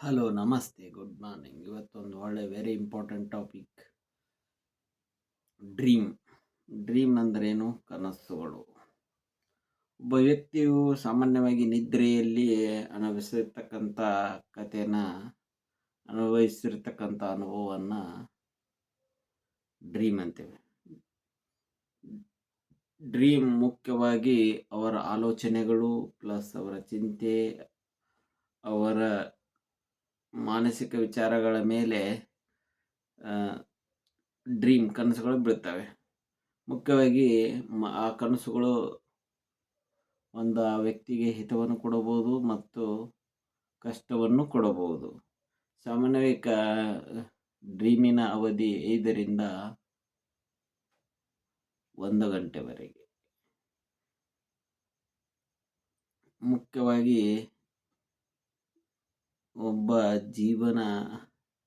Hello ನಮಸ್ತೆ good morning ಇವತ್ತೊಂದು ಒಳ್ಳೆ very important topic dream dream ಅಂದ್ರೇನು? ಕನಸುಗಳು. ಒಬ್ಬ ವ್ಯಕ್ತಿಯು ಸಾಮಾನ್ಯವಾಗಿ ನಿದ್ರೆಯಲ್ಲಿ ಅನುಭವಿಸಿರ್ತಕ್ಕಂಥ ಕಥೆನ, ಅನುಭವಿಸಿರ್ತಕ್ಕಂಥ ಅನುಭವವನ್ನು ಡ್ರೀಮ್ ಅಂತೇವೆ. ಡ್ರೀಮ್ ಮುಖ್ಯವಾಗಿ ಅವರ ಆಲೋಚನೆಗಳು ಪ್ಲಸ್ ಅವರ ಚಿಂತೆ, ಅವರ ಮಾನಸಿಕ ವಿಚಾರಗಳ ಮೇಲೆ ಡ್ರೀಮ್ ಕನಸುಗಳು ಬೀಳ್ತವೆ. ಮುಖ್ಯವಾಗಿ ಆ ಕನಸುಗಳು ಒಂದು ಆ ವ್ಯಕ್ತಿಗೆ ಹಿತವನ್ನು ಕೊಡಬಹುದು ಮತ್ತು ಕಷ್ಟವನ್ನು ಕೊಡಬಹುದು. ಸಾಮಾನ್ಯವಾಗಿ ಕ ಡ್ರೀಮಿನ ಅವಧಿ ಐದರಿಂದ ಒಂದು ಗಂಟೆವರೆಗೆ. ಮುಖ್ಯವಾಗಿ ಒಬ್ಬ ಜೀವನ,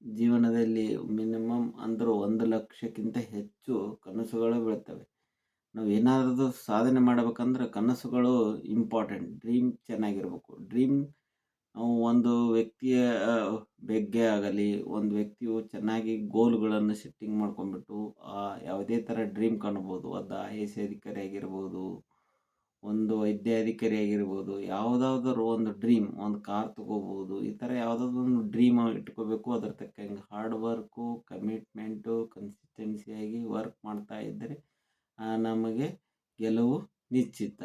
ಜೀವನದಲ್ಲಿ ಮಿನಿಮಮ್ ಅಂದರೂ ಒಂದು ಲಕ್ಷಕ್ಕಿಂತ ಹೆಚ್ಚು ಕನಸುಗಳು ಬೀಳ್ತವೆ. ನಾವು ಏನಾದರೂ ಸಾಧನೆ ಮಾಡಬೇಕಂದ್ರೆ ಕನಸುಗಳು ಇಂಪಾರ್ಟೆಂಟ್ ಡ್ರೀಮ್ ಚೆನ್ನಾಗಿರ್ಬೇಕು. ಡ್ರೀಮ್ ನಾವು ಒಂದು ವ್ಯಕ್ತಿಯ, ಬಗ್ಗೆ ಆಗಲಿ, ಒಂದು ವ್ಯಕ್ತಿಯು ಚೆನ್ನಾಗಿ ಗೋಲ್ಗಳನ್ನು ಸೆಟ್ಟಿಂಗ್ ಮಾಡ್ಕೊಂಡ್ಬಿಟ್ಟು ಯಾವುದೇ ಥರ ಡ್ರೀಮ್ ಕಾಣ್ಬೋದು. ಅದು ಐ ಎ ಎಸ್ ಅಧಿಕಾರಿ ಆಗಿರ್ಬೋದು. ಒಂದು ವೈದ್ಯಾಧಿಕಾರಿ ಆಗಿರ್ಬೋದು ಯಾವುದಾದ್ರೂ ಒಂದು ಡ್ರೀಮ್, ಒಂದು ಕಾರ್ ತೊಗೋಬೋದು, ಈ ಥರ ಯಾವುದಾದ್ರು ಒಂದು ಡ್ರೀಮ್ ಇಟ್ಕೋಬೇಕು. ಅದ್ರ ತಕ್ಕಂಗೆ ಹಾರ್ಡ್ ವರ್ಕು, ಕಮಿಟ್ಮೆಂಟು, ಕನ್ಸಿಸ್ಟೆನ್ಸಿಯಾಗಿ ವರ್ಕ್ ಮಾಡ್ತಾ ಇದ್ದರೆ ನಮಗೆ ಗೆಲುವು ನಿಶ್ಚಿತ.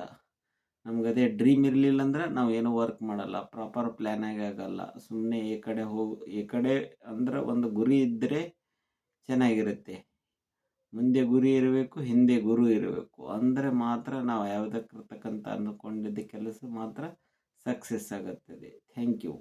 ನಮ್ಗೆ ಅದೇ ಡ್ರೀಮ್ ಇರಲಿಲ್ಲ ಅಂದ್ರೆ ನಾವು ಏನೂ ವರ್ಕ್ ಮಾಡಲ್ಲ, ಪ್ರಾಪರ್ ಪ್ಲ್ಯಾನಾಗಿ ಆಗಲ್ಲ. ಸುಮ್ಮನೆ ಈ ಕಡೆ ಹೋಗಿ, ಈ ಕಡೆ ಅಂದ್ರೆ ಒಂದು ಗುರಿ ಇದ್ದರೆ ಚೆನ್ನಾಗಿರುತ್ತೆ. ಮುಂದೆ ಗುರಿ ಇರಬೇಕು, ಹಿಂದೆ ಗುರು ಇರಬೇಕು. ಅಂದರೆ ಮಾತ್ರ ನಾವು ಯಾವುದಕ್ಕಿರ್ತಕ್ಕಂಥ ಅಂದುಕೊಂಡಿದ್ದ ಕೆಲಸ ಮಾತ್ರ ಸಕ್ಸಸ್ ಆಗುತ್ತದೆ. Thank you